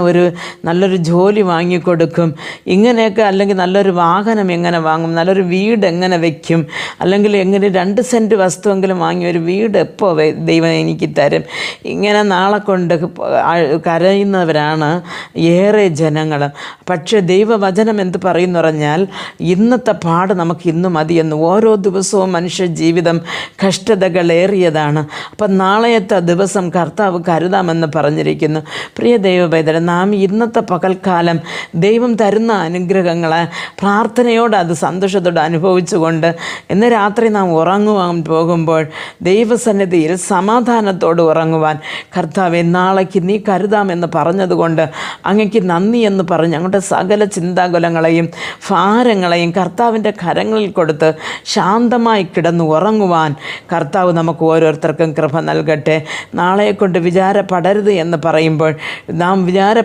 ഒരു നല്ലൊരു ജോലി വാങ്ങിക്കൊടുക്കും. ഇങ്ങനെയൊക്കെ അല്ലെങ്കിൽ നല്ലൊരു വാഹനം എങ്ങനെ വാങ്ങും? നല്ലൊരു വീട് എങ്ങനെ വയ്ക്കും അല്ലെങ്കിൽ എങ്ങനെ രണ്ട് സെന്റ് വസ്തുവെങ്കിലും വാങ്ങി ഒരു വീട് എപ്പോൾ ദൈവം എനിക്ക് തരും? ഇങ്ങനെ നാളെ കൊണ്ട് കരയുന്നവരാണ് ഏറെ ജനങ്ങൾ പക്ഷേ ദൈവവചനം എന്ത് പറയുന്നു പറഞ്ഞാൽ ഇന്നത്തെ പാട് നമുക്ക് ഇന്ന് മതിയെന്ന് ഓരോ ദിവസവും മനുഷ്യ ജീവിതം കഷ്ടതകളേറിയതാണ്. അപ്പം നാളെയത്തെ ദിവസം കർത്താവ് കരുതാമെന്ന് പറഞ്ഞിരിക്കുന്നു. പ്രിയ ദൈവപൈതല നാം ഇന്നത്തെ പകൽക്കാലം ദൈവം തരുന്ന അനുഗ്രഹങ്ങളെ പ്രാർത്ഥനയോട് അത് സന്തോഷത്തോടെ അനുഭവിച്ചുകൊണ്ട് ഇന്ന് രാത്രി നാം ഉറങ്ങുവാൻ പോകുമ്പോൾ ദൈവസന്നിധിയിൽ സമാധാനത്തോട് ഉറങ്ങുവാൻ കർത്താവെ നാളേക്ക് നീ കരുതാമെന്ന് പറഞ്ഞതുകൊണ്ട് അങ്ങക്ക് നന്ദി എന്ന് പറഞ്ഞ് ഞങ്ങളുടെ സകല ചിന്താകുലങ്ങളെയും ഭാരങ്ങളെയും കർത്താവിന്റെ കരങ്ങളിൽ കൊടുത്ത് ശാന്തമായി കിടന്ന് ഉറങ്ങുവാൻ കർത്താവ് നമുക്ക് ഓരോരുത്തർക്കും കൃപ നൽകട്ടെ. നാളെക്കൊണ്ട് വിചാരപ്പെടരുത് എന്ന് പറയുമ്പോൾ നാം വിചാര